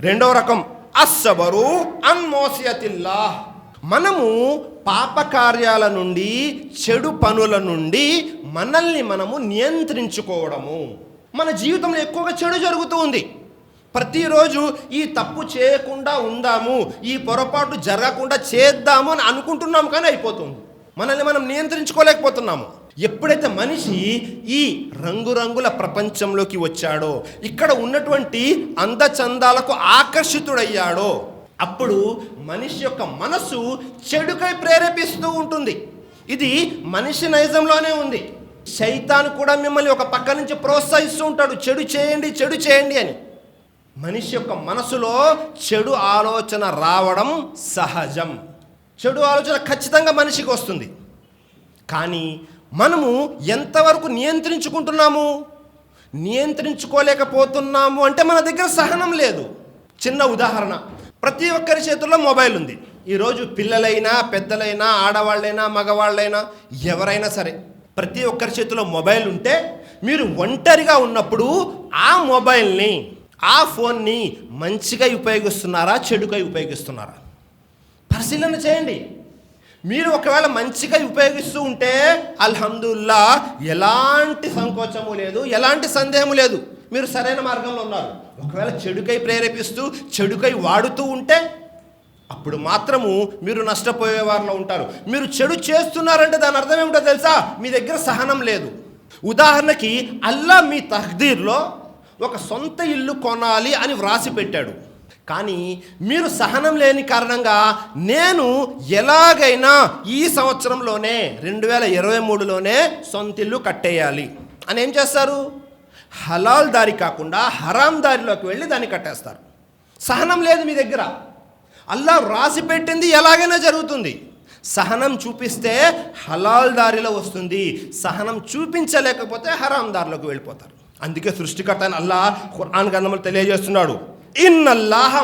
రెండవ రకం అస్సబరు అన్మోసియతిల్లా మనము పాపకార్యాల నుండి చెడు పనుల నుండి మనల్ని మనము నియంత్రించుకోవడము. మన జీవితంలో ఎక్కువగా చెడు జరుగుతూ ఉంది. ప్రతిరోజు ఈ తప్పు చేయకుండా ఉందాము ఈ పొరపాటు జరగకుండా చేద్దాము అని అనుకుంటున్నాము కానీ అయిపోతుంది. మనల్ని మనం నియంత్రించుకోలేకపోతున్నాము. ఎప్పుడైతే మనిషి ఈ రంగురంగుల ప్రపంచంలోకి వచ్చాడో ఇక్కడ ఉన్నటువంటి అందచందాలకు ఆకర్షితుడయ్యాడో అప్పుడు మనిషి యొక్క మనసు చెడుకై ప్రేరేపిస్తూ ఉంటుంది. ఇది మనిషి నైజంలోనే ఉంది. శైతాన్ కూడా మిమ్మల్ని ఒక పక్క నుంచి ప్రోత్సహిస్తూ ఉంటాడు. చెడు చేయండి చెడు చేయండి అని. మనిషి యొక్క మనసులో చెడు ఆలోచన రావడం సహజం. చెడు ఆలోచన ఖచ్చితంగా మనిషికి వస్తుంది. కానీ మనము ఎంతవరకు నియంత్రించుకుంటున్నాము? నియంత్రించుకోలేకపోతున్నాము అంటే మన దగ్గర సహనం లేదు. చిన్న ఉదాహరణ. ప్రతి ఒక్కరి చేతుల్లో మొబైల్ ఉంది. ఈరోజు పిల్లలైనా పెద్దలైనా ఆడవాళ్ళైనా మగవాళ్ళైనా ఎవరైనా సరే ప్రతి ఒక్కరి చేతిలో మొబైల్ ఉంటే మీరు ఒంటరిగా ఉన్నప్పుడు ఆ మొబైల్ని ఆ ఫోన్ని మంచిగా ఉపయోగిస్తున్నారా చెడుగా ఉపయోగిస్తున్నారా? పరిశీలన చేయండి. మీరు ఒకవేళ మంచిగా ఉపయోగిస్తూ ఉంటే అల్హమ్దుల్లా ఎలాంటి సంకోచము లేదు ఎలాంటి సందేహము లేదు. మీరు సరైన మార్గంలో ఉన్నారు. ఒకవేళ చెడుకై ప్రేరేపిస్తూ చెడుకై వాడుతూ ఉంటే అప్పుడు మాత్రము మీరు నష్టపోయే వారిలో ఉంటారు. మీరు చెడు చేస్తున్నారంటే దాని అర్థం ఏమిటో తెలుసా? మీ దగ్గర సహనం లేదు. ఉదాహరణకి అల్లా మీ తహ్దీర్లో ఒక సొంత ఇల్లు కొనాలి అని వ్రాసి పెట్టాడు. కానీ మీరు సహనం లేని కారణంగా నేను ఎలాగైనా ఈ సంవత్సరంలోనే రెండు వేల ఇరవై మూడులోనే సొంత ఇల్లు కట్టేయాలి. అని ఏం చేస్తారు? హలాల్ దారి కాకుండా హరాం దారిలోకి వెళ్ళి దాన్ని కట్టేస్తారు. సహనం లేదు మీ దగ్గర. అల్లా రాసి పెట్టింది ఎలాగైనా జరుగుతుంది. సహనం చూపిస్తే హలాల్ దారిలో వస్తుంది. సహనం చూపించలేకపోతే హరాం దారిలోకి వెళ్ళిపోతారు. అందుకే సృష్టికర్త అని అల్లా ఖురాన్ గ్రంథంలో తెలియజేస్తున్నాడు. ఇన్నల్లాహ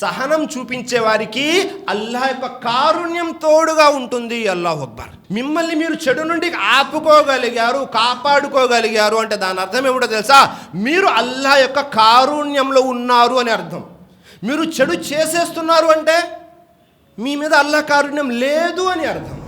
సహనం చూపించే వారికి అల్లాహ్ యొక్క కారుణ్యం తోడుగా ఉంటుంది. అల్లాహ్ అక్బర్. మిమ్మల్ని మీరు చెడు నుండి ఆపుకోగలిగారు కాపాడుకోగలిగారు అంటే దాని అర్థం ఏమిటో తెలుసా? మీరు అల్లాహ్ యొక్క కారుణ్యంలో ఉన్నారు అని అర్థం. మీరు చెడు చేసేస్తున్నారు అంటే మీ మీద అల్లా కారుణ్యం లేదు అని అర్థం.